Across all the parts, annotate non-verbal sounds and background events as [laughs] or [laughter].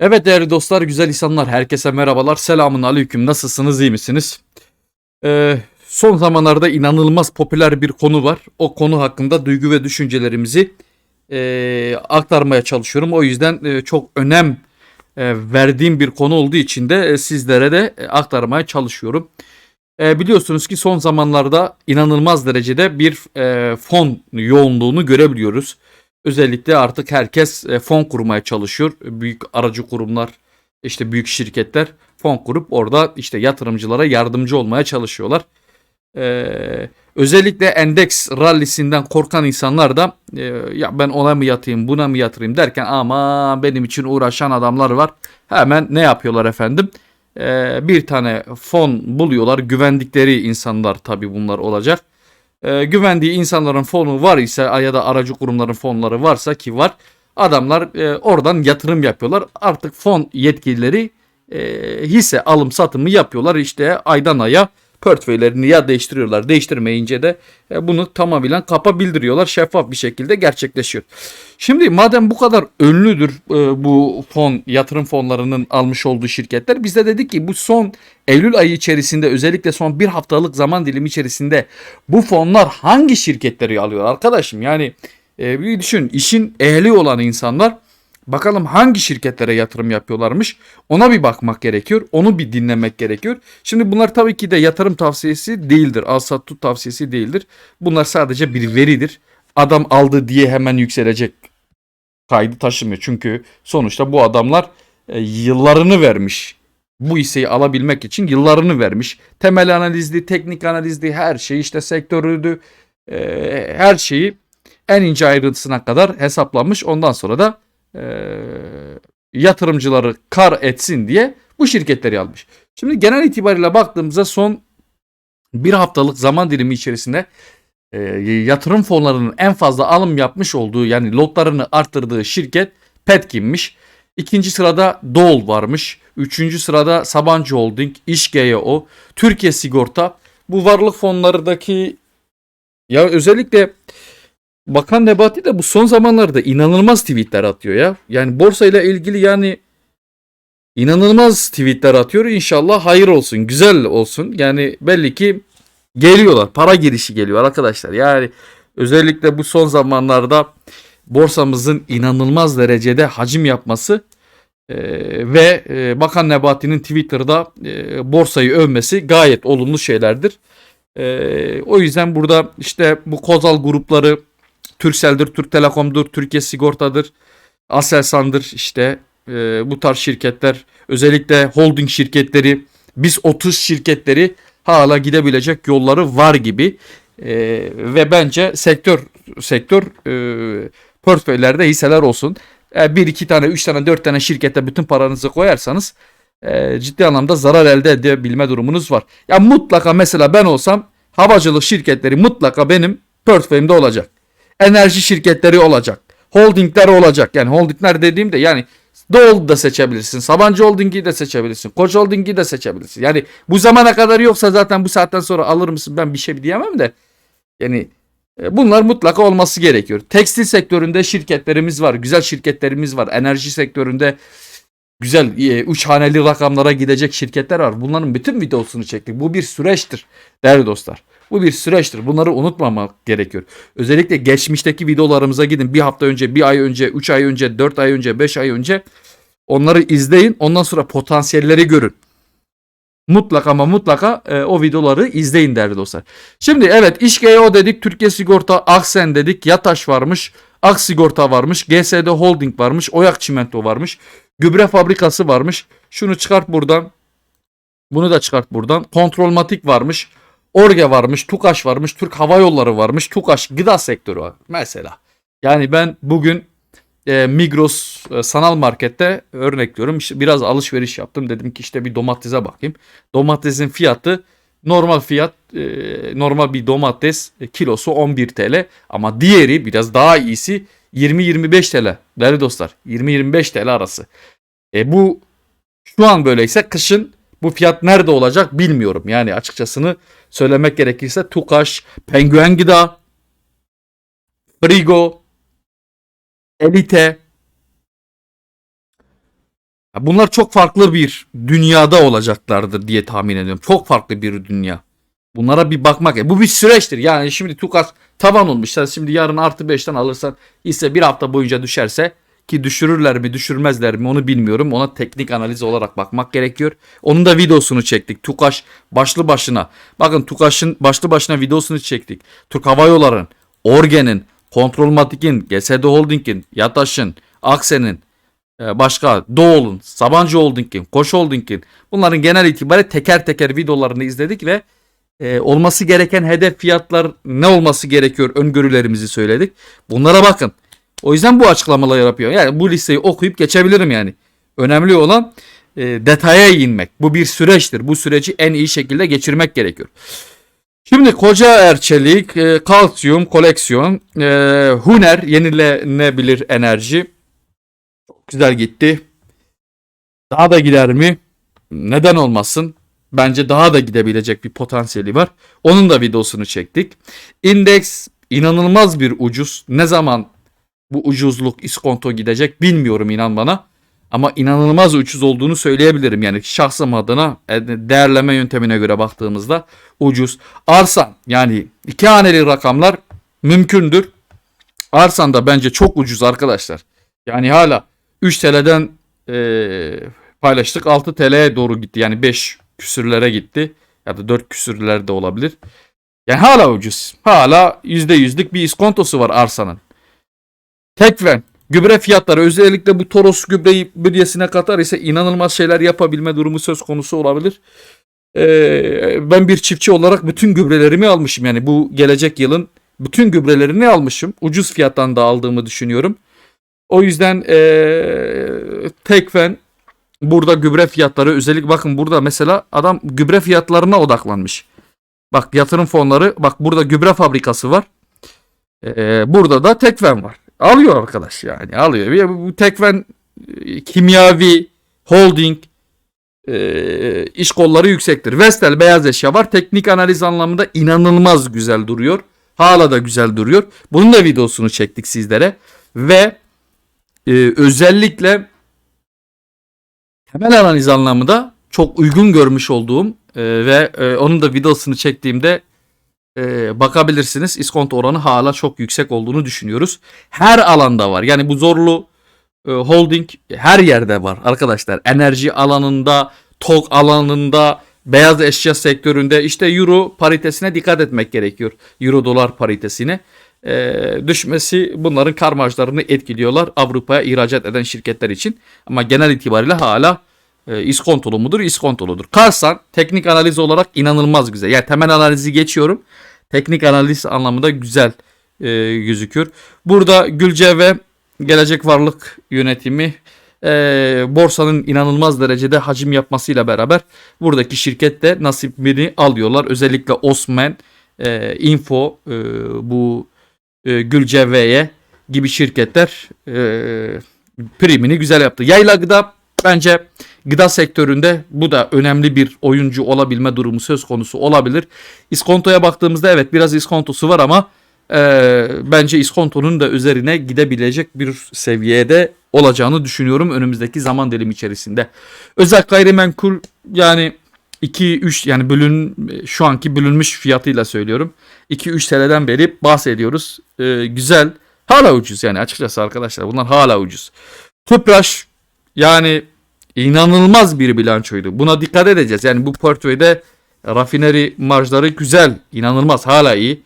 Evet değerli dostlar, güzel insanlar, herkese merhabalar. Selamun aleyküm. Nasılsınız, iyi misiniz? Ee, son zamanlarda inanılmaz popüler bir konu var. O konu hakkında duygu ve düşüncelerimizi e, aktarmaya çalışıyorum. O yüzden e, çok önem e, verdiğim bir konu olduğu için de e, sizlere de e, aktarmaya çalışıyorum. E, biliyorsunuz ki son zamanlarda inanılmaz derecede bir e, fon yoğunluğunu görebiliyoruz. Özellikle artık herkes e, fon kurmaya çalışıyor. Büyük aracı kurumlar, işte büyük şirketler fon kurup orada işte yatırımcılara yardımcı olmaya çalışıyorlar. Ee, özellikle endeks rallisinden korkan insanlar da e, ya ben ona mı yatayım buna mı yatırayım derken ama benim için uğraşan adamlar var. Hemen ne yapıyorlar efendim? Ee, bir tane fon buluyorlar. Güvendikleri insanlar tabii bunlar olacak e, güvendiği insanların fonu var ise ya da aracı kurumların fonları varsa ki var adamlar e, oradan yatırım yapıyorlar. Artık fon yetkilileri e, hisse alım satımı yapıyorlar işte aydan aya portföylerini ya değiştiriyorlar değiştirmeyince de e, bunu tamamen kapa bildiriyorlar şeffaf bir şekilde gerçekleşiyor. Şimdi madem bu kadar ünlüdür e, bu fon yatırım fonlarının almış olduğu şirketler biz de dedik ki bu son Eylül ayı içerisinde özellikle son bir haftalık zaman dilimi içerisinde bu fonlar hangi şirketleri alıyor arkadaşım yani e, bir düşün işin ehli olan insanlar Bakalım hangi şirketlere yatırım yapıyorlarmış. Ona bir bakmak gerekiyor. Onu bir dinlemek gerekiyor. Şimdi bunlar tabii ki de yatırım tavsiyesi değildir. Al sat tut tavsiyesi değildir. Bunlar sadece bir veridir. Adam aldı diye hemen yükselecek kaydı taşımıyor. Çünkü sonuçta bu adamlar e, yıllarını vermiş. Bu hisseyi alabilmek için yıllarını vermiş. Temel analizdi, teknik analizdi, her şey işte sektörüydü. E, her şeyi en ince ayrıntısına kadar hesaplamış. Ondan sonra da e, yatırımcıları kar etsin diye bu şirketleri almış. Şimdi genel itibariyle baktığımızda son bir haftalık zaman dilimi içerisinde e, yatırım fonlarının en fazla alım yapmış olduğu yani lotlarını arttırdığı şirket Petkin'miş. İkinci sırada Dol varmış. Üçüncü sırada Sabancı Holding, İşgeo, Türkiye Sigorta. Bu varlık fonlarındaki ya özellikle Bakan Nebati de bu son zamanlarda inanılmaz tweetler atıyor ya. Yani borsayla ilgili yani inanılmaz tweetler atıyor. İnşallah hayır olsun, güzel olsun. Yani belli ki geliyorlar. Para girişi geliyor arkadaşlar. Yani özellikle bu son zamanlarda borsamızın inanılmaz derecede hacim yapması e, ve e, Bakan Nebati'nin Twitter'da e, borsayı övmesi gayet olumlu şeylerdir. E, o yüzden burada işte bu Kozal grupları Turkcell'dir, Türk Telekom'dur, Türkiye Sigorta'dır, Aselsan'dır işte e, bu tarz şirketler özellikle holding şirketleri biz 30 şirketleri hala gidebilecek yolları var gibi e, ve bence sektör sektör e, portföylerde hisseler olsun. E, bir iki tane, üç tane, dört tane şirkete bütün paranızı koyarsanız e, ciddi anlamda zarar elde edebilme durumunuz var. Ya mutlaka mesela ben olsam havacılık şirketleri mutlaka benim portföyümde olacak enerji şirketleri olacak. Holdingler olacak. Yani holdingler dediğimde yani Doğu da seçebilirsin. Sabancı Holding'i de seçebilirsin. Koç Holding'i de seçebilirsin. Yani bu zamana kadar yoksa zaten bu saatten sonra alır mısın ben bir şey diyemem de. Yani e, bunlar mutlaka olması gerekiyor. Tekstil sektöründe şirketlerimiz var. Güzel şirketlerimiz var. Enerji sektöründe güzel e, üç haneli rakamlara gidecek şirketler var. Bunların bütün videosunu çektik. Bu bir süreçtir değerli dostlar. Bu bir süreçtir. Bunları unutmamak gerekiyor. Özellikle geçmişteki videolarımıza gidin. Bir hafta önce, bir ay önce, üç ay önce, dört ay önce, beş ay önce onları izleyin. Ondan sonra potansiyelleri görün. Mutlaka ama mutlaka e, o videoları izleyin değerli dostlar. Şimdi evet İşgeo dedik, Türkiye Sigorta, Aksen dedik, Yataş varmış, Ak Sigorta varmış, GSD Holding varmış, Oyak Çimento varmış, gübre fabrikası varmış. Şunu çıkart buradan. Bunu da çıkart buradan. Kontrolmatik varmış. Orge varmış, Tukaş varmış, Türk Hava Yolları varmış, Tukaş gıda sektörü var mesela. Yani ben bugün e, Migros e, sanal markette örnek diyorum işte biraz alışveriş yaptım. Dedim ki işte bir domatese bakayım. Domatesin fiyatı normal fiyat e, normal bir domates e, kilosu 11 TL ama diğeri biraz daha iyisi 20-25 TL değerli dostlar 20-25 TL arası. E, bu şu an böyleyse kışın bu fiyat nerede olacak bilmiyorum. Yani açıkçasını söylemek gerekirse Tukaş, Penguen Gıda, Frigo, Elite. Bunlar çok farklı bir dünyada olacaklardır diye tahmin ediyorum. Çok farklı bir dünya. Bunlara bir bakmak. Bu bir süreçtir. Yani şimdi Tukas tavan olmuşlar. Şimdi yarın artı 5'ten alırsan ise bir hafta boyunca düşerse ki düşürürler mi düşürmezler mi onu bilmiyorum. Ona teknik analiz olarak bakmak gerekiyor. Onun da videosunu çektik. Tukaş başlı başına. Bakın Tukaş'ın başlı başına videosunu çektik. Türk Hava Yolları'nın, Orgen'in, Kontrolmatik'in, GSD Holding'in, Yataş'ın, Aksen'in, e, başka Doğul'un, Sabancı Holding'in, Koç Holding'in bunların genel itibariyle teker teker videolarını izledik ve e, olması gereken hedef fiyatlar ne olması gerekiyor öngörülerimizi söyledik. Bunlara bakın. O yüzden bu açıklamaları yapıyor. Yani bu listeyi okuyup geçebilirim yani. Önemli olan e, detaya inmek. Bu bir süreçtir. Bu süreci en iyi şekilde geçirmek gerekiyor. Şimdi koca erçelik, e, kalsiyum, koleksiyon, e, huner, yenilenebilir enerji. Çok güzel gitti. Daha da gider mi? Neden olmasın? Bence daha da gidebilecek bir potansiyeli var. Onun da videosunu çektik. Indeks inanılmaz bir ucuz. Ne zaman bu ucuzluk iskonto gidecek bilmiyorum inan bana. Ama inanılmaz ucuz olduğunu söyleyebilirim. Yani şahsım adına e, değerleme yöntemine göre baktığımızda ucuz. Arsan yani iki haneli rakamlar mümkündür. Arsan da bence çok ucuz arkadaşlar. Yani hala 3 TL'den e, paylaştık 6 TL'ye doğru gitti. Yani 5 küsürlere gitti. Ya da 4 küsürler de olabilir. Yani hala ucuz. Hala %100'lük bir iskontosu var arsanın. Tekven gübre fiyatları özellikle bu Toros gübreyi bünyesine katar ise inanılmaz şeyler yapabilme durumu söz konusu olabilir. Ee, ben bir çiftçi olarak bütün gübrelerimi almışım. Yani bu gelecek yılın bütün gübrelerini almışım. Ucuz fiyattan da aldığımı düşünüyorum. O yüzden ee, Tekfen burada gübre fiyatları özellikle bakın burada mesela adam gübre fiyatlarına odaklanmış. Bak yatırım fonları bak burada gübre fabrikası var. Ee, burada da Tekfen var. Alıyor arkadaş yani alıyor. Bir- Bu Tekfen e, kimyavi holding e, iş kolları yüksektir. Vestel beyaz eşya var. Teknik analiz anlamında inanılmaz güzel duruyor. Hala da güzel duruyor. Bunun da videosunu çektik sizlere. Ve e, özellikle temel analiz anlamında çok uygun görmüş olduğum e, ve e, onun da videosunu çektiğimde e, bakabilirsiniz. İskonto oranı hala çok yüksek olduğunu düşünüyoruz. Her alanda var. Yani bu zorlu e, holding her yerde var arkadaşlar. Enerji alanında, TOG alanında, beyaz eşya sektöründe işte euro paritesine dikkat etmek gerekiyor. Euro dolar paritesine. E, düşmesi bunların kar etkiliyorlar Avrupa'ya ihracat eden şirketler için. Ama genel itibariyle hala e, iskontolu mudur? İskontoludur. Karsan teknik analiz olarak inanılmaz güzel. Yani temel analizi geçiyorum. Teknik analiz anlamında güzel e, gözüküyor. Burada Gülce ve Gelecek Varlık Yönetimi e, borsanın inanılmaz derecede hacim yapmasıyla beraber buradaki şirket de nasibini alıyorlar. Özellikle Osman, e, Info, e, bu e, Gülceve'ye gibi şirketler e, primini güzel yaptı. Yayla Gıda bence gıda sektöründe bu da önemli bir oyuncu olabilme durumu söz konusu olabilir. İskontoya baktığımızda evet biraz iskontosu var ama e, bence iskontonun da üzerine gidebilecek bir seviyede olacağını düşünüyorum önümüzdeki zaman dilimi içerisinde. Özel gayrimenkul yani 2-3 yani bölün şu anki bölünmüş fiyatıyla söylüyorum. 2-3 TL'den beri bahsediyoruz. E, güzel. Hala ucuz yani açıkçası arkadaşlar bunlar hala ucuz. Tüpraş yani inanılmaz bir bilançoydu. Buna dikkat edeceğiz. Yani bu portföyde rafineri marjları güzel, inanılmaz, hala iyi.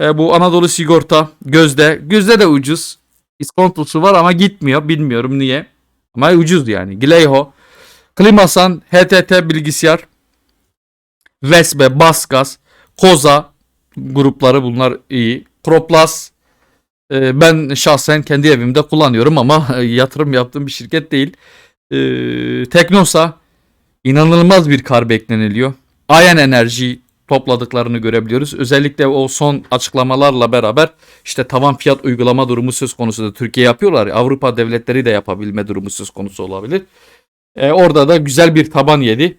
E, bu Anadolu Sigorta Gözde. Gözde de ucuz. İskontosu var ama gitmiyor. Bilmiyorum niye. Ama ucuz yani. Gileyho. Klimasan, HTT Bilgisayar, Vesbe, Basgaz, Koza grupları bunlar iyi. Proplas e, ben şahsen kendi evimde kullanıyorum ama [laughs] yatırım yaptığım bir şirket değil. E, Teknosa inanılmaz bir kar bekleniliyor. Ayan Enerji topladıklarını görebiliyoruz. Özellikle o son açıklamalarla beraber işte tavan fiyat uygulama durumu söz konusu da Türkiye yapıyorlar. ya, Avrupa devletleri de yapabilme durumu söz konusu olabilir. E, orada da güzel bir taban yedi.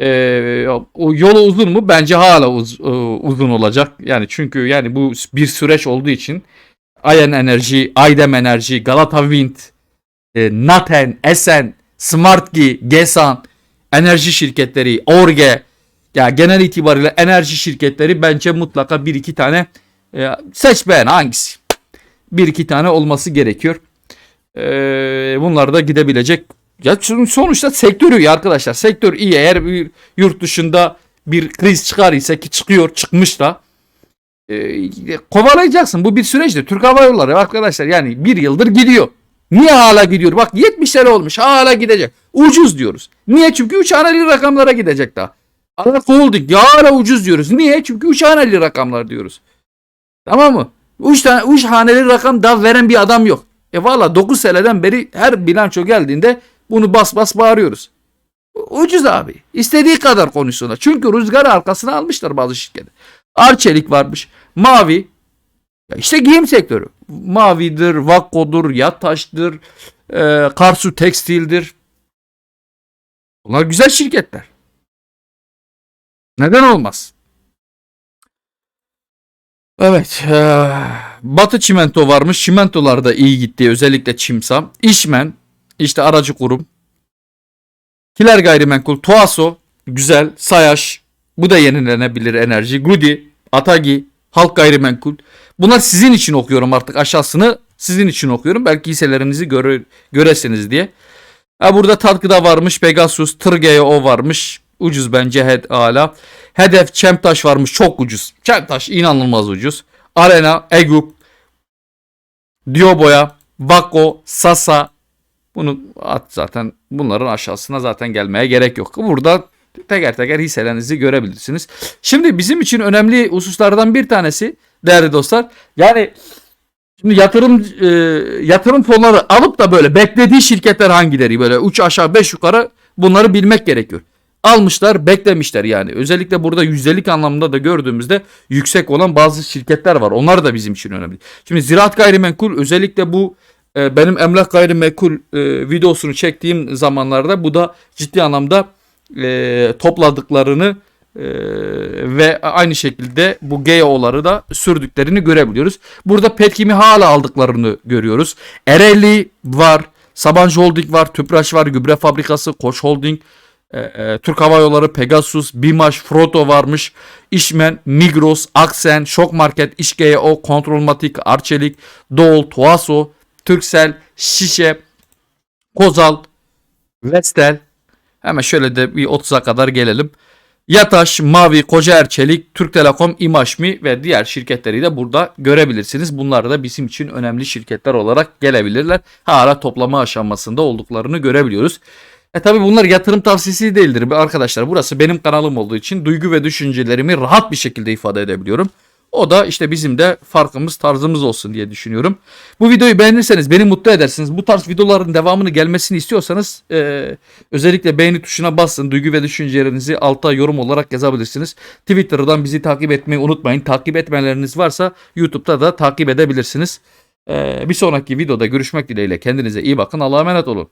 E, o yolu uzun mu? Bence hala uz- e, uzun olacak. Yani çünkü yani bu bir süreç olduğu için Ayan Enerji, Aydem Enerji, Galata Wind, e, Naten, Esen Smartgi, Gesan, enerji şirketleri, Orge, ya genel itibariyle enerji şirketleri bence mutlaka bir iki tane e, seç beğen hangisi? Bir iki tane olması gerekiyor. E, bunlar da gidebilecek. Ya sonuçta sektör iyi arkadaşlar. Sektör iyi. Eğer bir yurt dışında bir kriz çıkar ise ki çıkıyor çıkmış da e, kovalayacaksın. Bu bir süreçtir. Türk Hava Yolları arkadaşlar yani bir yıldır gidiyor. Niye hala gidiyor? Bak 70 sene olmuş hala gidecek. Ucuz diyoruz. Niye? Çünkü 3 haneli rakamlara gidecek daha. Ara Holding ya hala ucuz diyoruz. Niye? Çünkü 3 haneli rakamlar diyoruz. Tamam mı? 3 tane 3 haneli rakam daha veren bir adam yok. E valla 9 seneden beri her bilanço geldiğinde bunu bas bas bağırıyoruz. Ucuz abi. İstediği kadar konuşsunlar. Çünkü rüzgarı arkasına almışlar bazı şirketler. Arçelik varmış. Mavi. Ya işte giyim sektörü. Mavidir, Vakko'dur, Yataş'tır, e, Karsu Tekstil'dir. Bunlar güzel şirketler. Neden olmaz? Evet. e, Batı Çimento varmış. Çimentolar da iyi gitti. Özellikle Çimsa. İşmen. işte aracı kurum. Kiler Gayrimenkul. Tuaso. Güzel. Sayaş. Bu da yenilenebilir enerji. Gudi. Atagi. Halk Gayrimenkul. Bunlar sizin için okuyorum artık aşağısını. Sizin için okuyorum. Belki hisselerinizi göre, göresiniz diye. Ha burada Tatkı'da varmış. Pegasus. Tırgeo varmış. Ucuz bence hed hala. Hedef Çemtaş varmış. Çok ucuz. Çemtaş inanılmaz ucuz. Arena, Egup, Dioboya, Vakko, Sasa. Bunu at zaten bunların aşağısına zaten gelmeye gerek yok. Burada teker teker hisselerinizi görebilirsiniz. Şimdi bizim için önemli hususlardan bir tanesi değerli dostlar. Yani şimdi yatırım e, yatırım fonları alıp da böyle beklediği şirketler hangileri böyle uç aşağı beş yukarı bunları bilmek gerekiyor. Almışlar beklemişler yani. Özellikle burada yüzdelik anlamında da gördüğümüzde yüksek olan bazı şirketler var. Onlar da bizim için önemli. Şimdi ziraat gayrimenkul özellikle bu e, benim emlak gayrimenkul e, videosunu çektiğim zamanlarda bu da ciddi anlamda e, topladıklarını e, ve aynı şekilde bu GEO'ları da sürdüklerini görebiliyoruz. Burada Petkim'i hala aldıklarını görüyoruz. Ereğli var, Sabancı Holding var, Tüpraş var, Gübre Fabrikası, Koç Holding, e, e, Türk Hava Yolları, Pegasus, Bimaş, Froto varmış. İşmen, Migros, Aksen, Şok Market, İşgeo, Kontrolmatik, Arçelik, Doğul, Tuaso, Türksel, Şişe, Kozal, Vestel. Hemen şöyle de bir 30'a kadar gelelim. Yataş, Mavi, Kocaer Çelik, Türk Telekom, İmaşmi ve diğer şirketleri de burada görebilirsiniz. Bunlar da bizim için önemli şirketler olarak gelebilirler. Hala toplama aşamasında olduklarını görebiliyoruz. E tabi bunlar yatırım tavsiyesi değildir arkadaşlar. Burası benim kanalım olduğu için duygu ve düşüncelerimi rahat bir şekilde ifade edebiliyorum. O da işte bizim de farkımız tarzımız olsun diye düşünüyorum. Bu videoyu beğenirseniz beni mutlu edersiniz. Bu tarz videoların devamını gelmesini istiyorsanız e, özellikle beğeni tuşuna basın. Duygu ve düşüncelerinizi alta yorum olarak yazabilirsiniz. Twitter'dan bizi takip etmeyi unutmayın. Takip etmeleriniz varsa YouTube'da da takip edebilirsiniz. E, bir sonraki videoda görüşmek dileğiyle. Kendinize iyi bakın. Allah'a emanet olun.